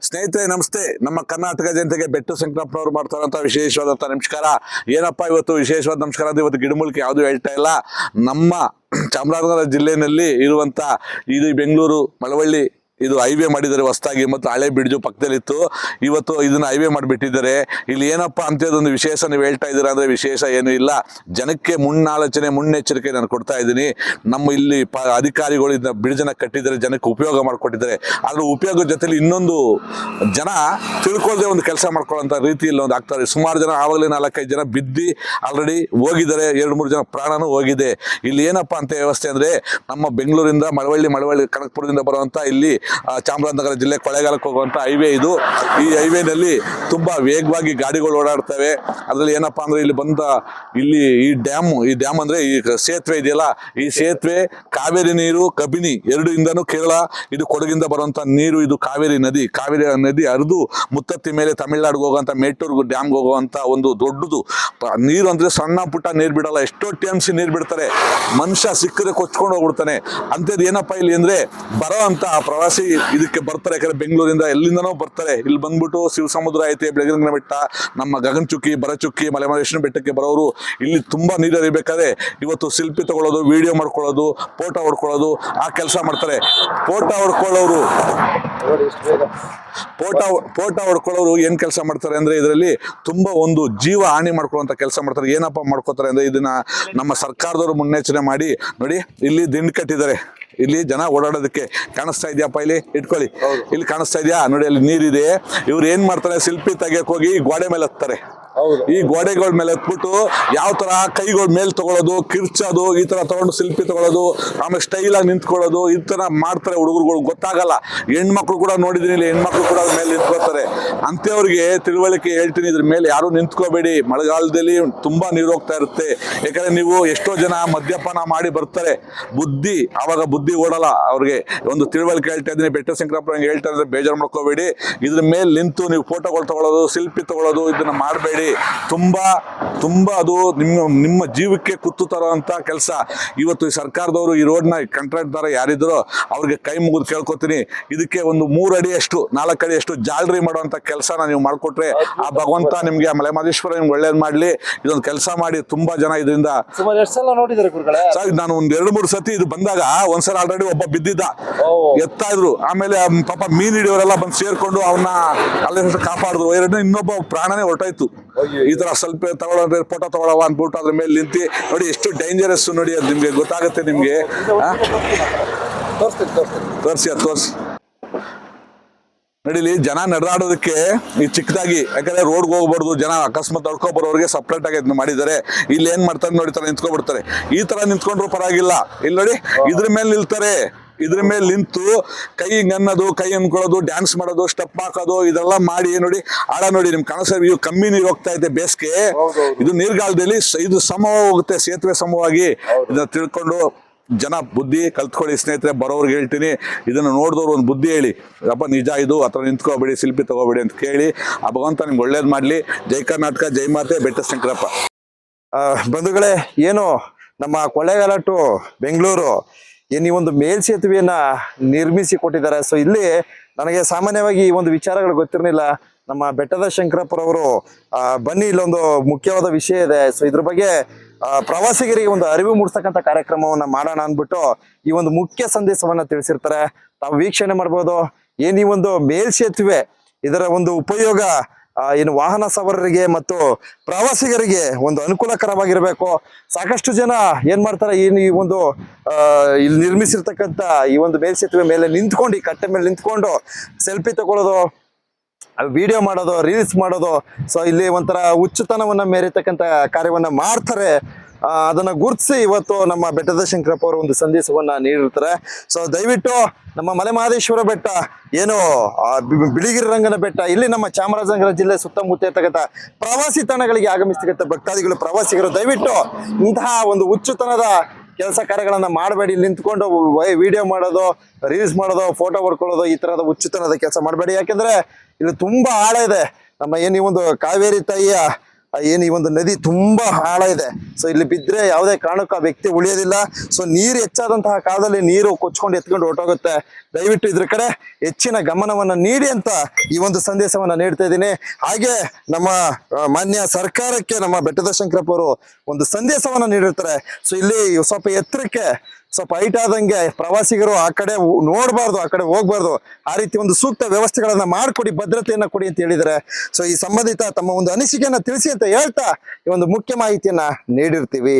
ಸ್ನೇಹಿತರೆ, ನಮಸ್ತೆ. ನಮ್ಮ ಕರ್ನಾಟಕ ಜನತೆಗೆ ಬೆಟ್ಟು ಶಂಕರಪ್ಪ ಅವರು ಮಾಡ್ತಾರಂತ ವಿಶೇಷವಾದಂಥ ನಮಸ್ಕಾರ. ಏನಪ್ಪ ಇವತ್ತು ವಿಶೇಷವಾದ ನಮಸ್ಕಾರ ಅಂದ್ರೆ ಇವತ್ತು ಗಿಡಮೂಲಿಕೆ ಯಾವುದು ಹೇಳ್ತಾ ಇಲ್ಲ. ನಮ್ಮ ಚಾಮರಾಜನಗರ ಜಿಲ್ಲೆಯಲ್ಲಿ ಇರುವಂತ ಇದು ಬೆಂಗಳೂರು, ಮಳವಳ್ಳಿ ಇದು ಹೈವೇ ಮಾಡಿದ್ದಾರೆ ಹೊಸದಾಗಿ ಮತ್ತು ಹಳೆ ಬಿಡ್ಜು ಪಕ್ಕದಲ್ಲಿತ್ತು. ಇವತ್ತು ಇದನ್ನ ಹೈವೇ ಮಾಡಿಬಿಟ್ಟಿದ್ದಾರೆ. ಇಲ್ಲಿ ಏನಪ್ಪ ಅಂತೇದೊಂದು ವಿಶೇಷ ನೀವು ಹೇಳ್ತಾ ಇದ್ದೀರಾ ಅಂದ್ರೆ ವಿಶೇಷ ಏನು ಇಲ್ಲ. ಜನಕ್ಕೆ ಮುನ್ನಾಲೋಚನೆ, ಮುನ್ನೆಚ್ಚರಿಕೆ ನಾನು ಕೊಡ್ತಾ ಇದ್ದೀನಿ. ನಮ್ಮ ಇಲ್ಲಿ ಪ ಅಧಿಕಾರಿಗಳು ಇದನ್ನ ಬಿಡ್ಜನ ಕಟ್ಟಿದ್ದಾರೆ, ಜನಕ್ಕೆ ಉಪಯೋಗ ಮಾಡಿಕೊಟ್ಟಿದ್ದಾರೆ. ಅದ್ರ ಉಪಯೋಗದ ಜೊತೆಲಿ ಇನ್ನೊಂದು ಜನ ತಿಳ್ಕೊಳ್ದೆ ಒಂದು ಕೆಲಸ ಮಾಡ್ಕೊಳ್ಳೋಂಥ ರೀತಿಯಲ್ಲಿ ಒಂದು ಆಗ್ತಾರೆ. ಸುಮಾರು ಜನ ಆವಾಗಲೇ ನಾಲ್ಕೈದು ಜನ ಬಿದ್ದು ಆಲ್ರೆಡಿ ಹೋಗಿದ್ದಾರೆ. ಎರಡು, ಮೂರು ಜನ ಪ್ರಾಣನೂ ಹೋಗಿದೆ. ಇಲ್ಲಿ ಏನಪ್ಪ ಅಂತ ವ್ಯವಸ್ಥೆ ಅಂದ್ರೆ ನಮ್ಮ ಬೆಂಗಳೂರಿಂದ ಮಳವಳ್ಳಿ ಮಳವಳ್ಳಿ, ಕನಕಪುರದಿಂದ ಬರುವಂತ ಇಲ್ಲಿ ಚಾಮರಾಜನಗರ ಜಿಲ್ಲೆ ಕೊಳೆಗಾಲಕ್ಕೆ ಹೋಗುವಂಥ ಹೈವೇ ಇದು. ಈ ಹೈವೇನಲ್ಲಿ ತುಂಬಾ ವೇಗವಾಗಿ ಗಾಡಿಗಳು ಓಡಾಡ್ತವೆ. ಅದರಲ್ಲಿ ಏನಪ್ಪ ಅಂದರೆ ಇಲ್ಲಿ ಬಂದ ಇಲ್ಲಿ ಈ ಡ್ಯಾಮ್ ಈ ಡ್ಯಾಮ್ ಅಂದ್ರೆ ಈ ಸೇತುವೆ ಇದೆಯಲ್ಲ, ಈ ಸೇತುವೆ ಕಾವೇರಿ ನೀರು, ಕಬಿನಿ ಎರಡು ಇಂದನೂ ಕೇರಳ, ಇದು ಕೊಡಗಿಂದ ಬರುವಂಥ ನೀರು, ಇದು ಕಾವೇರಿ ನದಿ. ಕಾವೇರಿ ನದಿ ಹರಿದು ಮುತ್ತತ್ತಿ ಮೇಲೆ ತಮಿಳ್ನಾಡಿಗೆ ಹೋಗುವಂಥ ಮೇಟೂರ್ಗು ಡ್ಯಾಮ್ಗೆ ಹೋಗುವಂಥ ಒಂದು ದೊಡ್ಡದು ನೀರು ಅಂದ್ರೆ ಸಣ್ಣ ಪುಟ್ಟ ನೀರು ಬಿಡಲ್ಲ, ಎಷ್ಟೋ ಸಿ ನೀರು ಬಿಡ್ತಾರೆ. ಮನುಷ್ಯ ಸಿಕ್ಕರೆ ಕೊಚ್ಕೊಂಡು ಹೋಗ್ಬಿಡ್ತಾನೆ. ಅಂಥದ್ದು ಏನಪ್ಪ ಇಲ್ಲಿ ಅಂದ್ರೆ ಬರೋ ಅಂತ ಪ್ರವಾಸಿ ಇದಕ್ಕೆ ಬರ್ತಾರೆ, ಯಾಕಂದ್ರೆ ಬೆಂಗಳೂರಿಂದ ಎಲ್ಲಿಂದನೋ ಬರ್ತಾರೆ. ಇಲ್ಲಿ ಬಂದ್ಬಿಟ್ಟು ಶಿವ ಸಮುದ್ರ ಐತೆ, ಬೆಳಗಿನ ಬೆಟ್ಟ, ನಮ್ಮ ಗಗನಚುಕ್ಕಿ ಬರಚುಕ್ಕಿ ಮಲೆಮಹೇಶ್ವರ ಬೆಟ್ಟಕ್ಕೆ ಬರೋರು ಇಲ್ಲಿ ತುಂಬಾ ನೀರು ಹರಿಬೇಕಾದ್ರೆ ಇವತ್ತು ಶಿಲ್ಪಿ ತಗೊಳ್ಳೋದು, ವಿಡಿಯೋ ಮಾಡ್ಕೊಳ್ಳೋದು, ಫೋಟೋ ಹೊಡ್ಕೊಳ್ಳೋದು, ಆ ಕೆಲಸ ಮಾಡ್ತಾರೆ. ಫೋಟೋ ಹೊಡ್ಕೊಳ್ಳೋರು ಫೋಟೋ ಫೋಟೋ ಹೊಡ್ಕೊಳ್ಳೋರು ಏನ್ ಕೆಲಸ ಮಾಡ್ತಾರೆ ಅಂದ್ರೆ ಇದರಲ್ಲಿ ತುಂಬಾ ಒಂದು ಜೀವ ಹಾನಿ ಮಾಡ್ಕೊಳ್ಳುವಂತ ಕೆಲಸ ಮಾಡ್ತಾರೆ. ಏನಪ್ಪಾ ಮಾಡ್ಕೋತಾರೆ ಅಂದ್ರೆ ಇದನ್ನ ನಮ್ಮ ಸರ್ಕಾರದವರು ಮುನ್ನೆಚ್ಚರಿಕೆ ಮಾಡಿ, ನೋಡಿ, ಇಲ್ಲಿ ದಿಂಡ್ ಕಟ್ಟಿದ್ದಾರೆ. ಇಲ್ಲಿ ಜನ ಓಡಾಡೋದಕ್ಕೆ ಕಾಣಿಸ್ತಾ ಇದೆಯಪ್ಪ ಇಲ್ಲಿ? ಇಟ್ಕೊಳ್ಳಿ. ಇಲ್ಲಿ ಕಾಣಿಸ್ತಾ ಇದೆಯಾ? ನೋಡಿ ಅಲ್ಲಿ ನೀರಿದೆ. ಇವ್ರು ಏನ್ ಮಾಡ್ತಾರೆ? ಶಿಲ್ಪಿ ತೆಗಿಯಕ್ ಹೋಗಿ ಗೋಡೆ ಮೇಲೆ ಹತ್ತಾರೆ. ಈ ಗೋಡೆಗಳ ಮೇಲೆ ಹತ್ಬಿಟ್ಟು ಯಾವ ತರ ಕೈಗಳ ಮೇಲೆ ತಗೊಳ್ಳೋದು ಕಿರ್ಚೋದು, ಈ ತರ ತಗೊಂಡು ಶಿಲ್ಪಿ ತಗೊಳ್ಳೋದು ಆಮೇಲೆ ಸ್ಟೈಲ್ ಆಗಿ ನಿಂತ್ಕೊಳ್ಳೋದು, ಈ ತರ ಮಾಡ್ತಾರೆ ಹುಡುಗರುಗಳು. ಗೊತ್ತಾಗಲ್ಲ. ಹೆಣ್ಮಕ್ಳು ಕೂಡ ನೋಡಿದೀನಿ ಹೆಣ್ಮಕ್ಳು ಕೂಡ ಮೇಲೆ ನಿಂತ್ಕೋತಾರೆ ಅಂತೇವ್ರಿಗೆ ತಿಳುವಳಿಕೆ ಹೇಳ್ತೀನಿ, ಇದ್ರ ಮೇಲೆ ಯಾರು ನಿಂತ್ಕೋಬೇಡಿ. ಮಳೆಗಾಲದಲ್ಲಿ ತುಂಬಾ ನೀರು ಹೋಗ್ತಾ ಇರುತ್ತೆ. ಯಾಕಂದ್ರೆ ನೀವು ಎಷ್ಟೋ ಜನ ಮದ್ಯಪಾನ ಮಾಡಿ ಬರ್ತಾರೆ. ಬುದ್ಧಿ ಆವಾಗ ಬುದ್ಧಿ ಓಡಲ್ಲ ಅವ್ರಿಗೆ. ಒಂದು ತಿಳುವಳಿಕೆ ಹೇಳ್ತಾ ಇದ್ದೀನಿ. ಬೆಟ್ಟ ಶಂಕರಪ್ಪ ಹೇಳ್ತಾ ಇದ್ರೆ ಬೇಜಾರು ಮಾಡ್ಕೋಬೇಡಿ. ಇದ್ರ ಮೇಲೆ ನಿಂತು ನೀವು ಫೋಟೋಗಳು ತಗೊಳ್ಳೋದು ಶಿಲ್ಪಿ ತಗೊಳ್ಳೋದು ಇದನ್ನ ಮಾಡಬೇಡಿ. ತುಂಬಾ ತುಂಬಾ ಅದು ನಿಮ್ಮ ನಿಮ್ಮ ಜೀವಕ್ಕೆ ಕುತ್ತು ತರುವಂತ ಕೆಲಸ. ಇವತ್ತು ಈ ಸರ್ಕಾರದವರು ಈ ರೋಡ್ನ ಕಾಂಟ್ರಾಕ್ಟ್ದಾರ ಯಾರಿದ್ರು ಅವ್ರಿಗೆ ಕೈ ಮುಗಿದು ಕೇಳ್ಕೊತೀನಿ. ಇದಕ್ಕೆ ಒಂದು ಮೂರು ಅಡಿಯಷ್ಟು ನಾಲ್ಕು ಅಡಿಯಷ್ಟು ಜಾಲರಿ ಮಾಡುವಂತ ಕೆಲಸನ ನೀವು ಮಾಡಿಕೊಟ್ರೆ ಆ ಭಗವಂತ ನಿಮ್ಗೆ ಆ ಮಲೆಮಹದೇಶ್ವರ ನಿಮ್ಗೆ ಒಳ್ಳೇದು ಮಾಡ್ಲಿ. ಇದೊಂದು ಕೆಲಸ ಮಾಡಿ ತುಂಬಾ ಜನ ಇದರಿಂದ. ಸರ್ ನಾನು ಒಂದ್ ಎರಡು ಮೂರು ಸತಿ ಇದು ಬಂದಾಗ ಒಂದ್ಸಲ ಆಲ್ರೆಡಿ ಒಬ್ಬ ಬಿದ್ದಿದ್ದ. ಎತ್ತ ಇದ್ರು. ಆಮೇಲೆ ಪಾಪ ಮೀನ್ ಹಿಡಿಯೋರೆಲ್ಲ ಬಂದು ಸೇರ್ಕೊಂಡು ಅವನ್ನ ಅಲ್ಲಿ ಕಾಪಾಡಿದ್ರು. ಎರಡನೇ ಇನ್ನೊಬ್ಬ ಪ್ರಾಣನೇ ಹೊರಟಾಯ್ತು. ಈ ತರ ಸ್ವಲ್ಪ ತಗೊಳ್ಳೋ ಫೋಟೋ ತಗೊಳವ ಅಂದ್ಬಿಟ್ಟು ಅದ್ರ ಮೇಲೆ ನಿಂತಿ ನೋಡಿ ಎಷ್ಟು ಡೇಂಜರಸ್ ನೋಡಿ ಅದು ನಿಮ್ಗೆ ಗೊತ್ತಾಗುತ್ತೆ ನಿಮ್ಗೆ ತೋರ್ಸಿ ಅದು ತೋರ್ಸಿ. ನಡೀಲಿ ಜನ ನಡೆದಾಡೋದಕ್ಕೆ ಈ ಚಿಕ್ಕದಾಗಿ ಯಾಕಂದ್ರೆ ರೋಡ್ಗೆ ಹೋಗ್ಬಾರ್ದು ಜನ ಅಕಸ್ಮಾತ್ ತಡ್ಕೊ ಬರೋರಿಗೆ ಸಪ್ರೇಟ್ ಆಗಿ ಇದನ್ನ ಮಾಡಿದ್ದಾರೆ. ಇಲ್ಲಿ ಏನ್ ಮಾಡ್ತಾರೆ ನೋಡಿ ತರ ನಿಂತ್ಕೊಬಿಡ್ತಾರೆ ಈ ತರ ನಿಂತ್ಕೊಂಡ್ರು ಪರವಾಗಿಲ್ಲ. ಇಲ್ಲಿ ನೋಡಿ ಇದ್ರ ಮೇಲೆ ನಿಲ್ತಾರೆ. ಇದ್ರ ಮೇಲೆ ನಿಂತು ಕೈ ಅನ್ನೋದು ಕೈ ಅನ್ಕೊಳ್ಳೋದು ಡ್ಯಾನ್ಸ್ ಮಾಡೋದು ಸ್ಟೆಪ್ ಹಾಕೋದು ಇದೆಲ್ಲ ಮಾಡಿ ನೋಡಿ ಆಡ ನೋಡಿ ನಿಮ್ ಕನಸ ಇವು ಕಮ್ಮಿ ನೀರು ಹೋಗ್ತಾ ಇದೆ ಬೇಸಿಗೆ. ಇದು ನೀರ್ಗಾಲದಲ್ಲಿ ಇದು ಸಮವ ಹೋಗುತ್ತೆ ಸೇತುವೆ ಸಮವಾಗಿ. ಇದನ್ನ ತಿಳ್ಕೊಂಡು ಜನ ಬುದ್ಧಿ ಕಲ್ತ್ಕೊಳ್ಳಿ ಸ್ನೇಹಿತರೆ ಬರೋರ್ಗೆ ಹೇಳ್ತೀನಿ. ಇದನ್ನ ನೋಡಿದವ್ರು ಒಂದು ಬುದ್ಧಿ ಹೇಳಿ. ಅಪ್ಪ ನಿಜ ಇದು ಹತ್ರ ನಿಂತ್ಕೋಬೇಡಿ ಶಿಲ್ಪಿ ತಗೋಬೇಡಿ ಅಂತ ಕೇಳಿ ಆ ಭಗವಂತ ನಿಮ್ಗೆ ಒಳ್ಳೇದು ಮಾಡಲಿ. ಜೈ ಕರ್ನಾಟಕ ಜೈ ಮಾತೆ ಬೆಟ್ಟ ಶಂಕರಪ್ಪ. ಆ, ಬಂಧುಗಳೇ ಏನು ನಮ್ಮ ಕೊಳ್ಳೇಗಾಲ ಟು ಬೆಂಗಳೂರು. ಏನು ಈ ಒಂದು ಮೇಲ್ಸೇತುವೆಯನ್ನ ನಿರ್ಮಿಸಿ ಕೊಟ್ಟಿದ್ದಾರೆ. ಸೊ ಇಲ್ಲಿ ನನಗೆ ಸಾಮಾನ್ಯವಾಗಿ ಈ ಒಂದು ವಿಚಾರಗಳು ಗೊತ್ತಿರಲಿಲ್ಲ. ನಮ್ಮ ಬೆಟ್ಟದ ಶಂಕರಪುರ ಅವರು ಬನ್ನಿ, ಇಲ್ಲೊಂದು ಮುಖ್ಯವಾದ ವಿಷಯ ಇದೆ. ಸೊ ಇದ್ರ ಬಗ್ಗೆ ಪ್ರವಾಸಿಗರಿಗೆ ಒಂದು ಅರಿವು ಮೂಡಿಸ್ತಕ್ಕಂಥ ಕಾರ್ಯಕ್ರಮವನ್ನ ಮಾಡೋಣ ಅಂದ್ಬಿಟ್ಟು ಈ ಒಂದು ಮುಖ್ಯ ಸಂದೇಶವನ್ನ ತಿಳಿಸಿರ್ತಾರೆ. ತಾವು ವೀಕ್ಷಣೆ ಮಾಡ್ಬೋದು. ಏನ್ ಈ ಒಂದು ಮೇಲ್ಸೇತುವೆ ಇದರ ಒಂದು ಉಪಯೋಗ ಏನು ವಾಹನ ಸವಾರರಿಗೆ ಮತ್ತು ಪ್ರವಾಸಿಗರಿಗೆ ಒಂದು ಅನುಕೂಲಕರವಾಗಿರಬೇಕು. ಸಾಕಷ್ಟು ಜನ ಏನ್ ಮಾಡ್ತಾರೆ ಏನು ಈ ಒಂದು ಇಲ್ಲಿ ನಿರ್ಮಿಸಿರ್ತಕ್ಕಂಥ ಈ ಒಂದು ಮೇಲ್ಸೇತುವೆ ಮೇಲೆ ನಿಂತ್ಕೊಂಡು, ಈ ಕಟ್ಟೆ ಮೇಲೆ ನಿಂತ್ಕೊಂಡು ಸೆಲ್ಫಿ ತಗೊಳ್ಳೋದು ವಿಡಿಯೋ ಮಾಡೋದು ರೀಲ್ಸ್ ಮಾಡೋದು. ಸೊ ಇಲ್ಲಿ ಒಂಥರ ಹುಚ್ಚುತನವನ್ನ ಮೇರಿತಕ್ಕಂಥ ಕಾರ್ಯವನ್ನ ಮಾಡ್ತಾರೆ. ಅದನ್ನ ಗುರುತಿಸಿ ಇವತ್ತು ನಮ್ಮ ಬೆಟ್ಟದ ಶಂಕರಪ್ಪ ಅವರು ಒಂದು ಸಂದೇಶವನ್ನ ನೀಡಿರ್ತಾರೆ. ಸೊ ದಯವಿಟ್ಟು ನಮ್ಮ ಮಲೆ ಮಹದೇಶ್ವರ ಬೆಟ್ಟ, ಏನು ಬಿಳಿಗಿರಿ ರಂಗನ ಬೆಟ್ಟ, ಇಲ್ಲಿ ನಮ್ಮ ಚಾಮರಾಜನಗರ ಜಿಲ್ಲೆ ಸುತ್ತಮುತ್ತ ಇರ್ತಕ್ಕಂಥ ಪ್ರವಾಸಿ ತಾಣಗಳಿಗೆ ಆಗಮಿಸ್ತಕ್ಕಂಥ ಭಕ್ತಾದಿಗಳು, ಪ್ರವಾಸಿಗರು, ದಯವಿಟ್ಟು ಇಂತಹ ಒಂದು ಹುಚ್ಚುತನದ ಕೆಲಸ ಕಾರ್ಯಗಳನ್ನ ಮಾಡಬೇಡಿ, ನಿಂತ್ಕೊಂಡು ವಿಡಿಯೋ ಮಾಡೋದು ರೀಲ್ಸ್ ಮಾಡೋದು ಫೋಟೋ ಹೊಡ್ಕೊಳ್ಳೋದು, ಈ ತರದ ಹುಚ್ಚುತನದ ಕೆಲಸ ಮಾಡಬೇಡಿ. ಯಾಕೆಂದ್ರೆ ಇಲ್ಲಿ ತುಂಬಾ ಆಳ ಇದೆ. ನಮ್ಮ ಏನು ಒಂದು ಕಾವೇರಿ ತಾಯಿಯ ಏನ್ ಈ ಒಂದು ನದಿ ತುಂಬಾ ಹಾಳ ಇದೆ. ಸೊ ಇಲ್ಲಿ ಬಿದ್ದರೆ ಯಾವುದೇ ಕಾರಣಕ್ಕೂ ಆ ವ್ಯಕ್ತಿ ಉಳಿಯೋದಿಲ್ಲ. ಸೊ ನೀರು ಹೆಚ್ಚಾದಂತಹ ಕಾಲದಲ್ಲಿ ನೀರು ಕೊಚ್ಕೊಂಡು ಎತ್ಕೊಂಡು ಹೊರಟೋಗುತ್ತೆ. ದಯವಿಟ್ಟು ಇದ್ರ ಕಡೆ ಹೆಚ್ಚಿನ ಗಮನವನ್ನ ನೀಡಿ ಅಂತ ಈ ಒಂದು ಸಂದೇಶವನ್ನ ನೀಡ್ತಾ ಇದ್ದೀನಿ. ಹಾಗೆ ನಮ್ಮ ಮಾನ್ಯ ಸರ್ಕಾರಕ್ಕೆ ನಮ್ಮ ಬೆಟ್ಟದ ಶಂಕರಪ್ಪ ಅವರು ಒಂದು ಸಂದೇಶವನ್ನ ನೀಡಿರ್ತಾರೆ. ಸೊ ಇಲ್ಲಿ ಸ್ವಲ್ಪ ಎತ್ತರಕ್ಕೆ ಸ್ವಲ್ಪ ಹೈಟ್ ಆದಂಗೆ ಪ್ರವಾಸಿಗರು ಆ ಕಡೆ ನೋಡ್ಬಾರ್ದು, ಆ ಕಡೆ ಹೋಗ್ಬಾರ್ದು. ಆ ರೀತಿ ಒಂದು ಸೂಕ್ತ ವ್ಯವಸ್ಥೆಗಳನ್ನ ಮಾಡ್ಕೊಡಿ, ಭದ್ರತೆಯನ್ನ ಕೊಡಿ ಅಂತ ಹೇಳಿದರೆ. ಸೊ ಈ ಸಂಬಂಧಿತ ತಮ್ಮ ಒಂದು ಅನಿಸಿಕೆಯನ್ನ ತಿಳಿಸಿ ಅಂತ ಹೇಳ್ತಾ ಈ ಒಂದು ಮುಖ್ಯ ಮಾಹಿತಿಯನ್ನ ನೀಡಿರ್ತೀವಿ.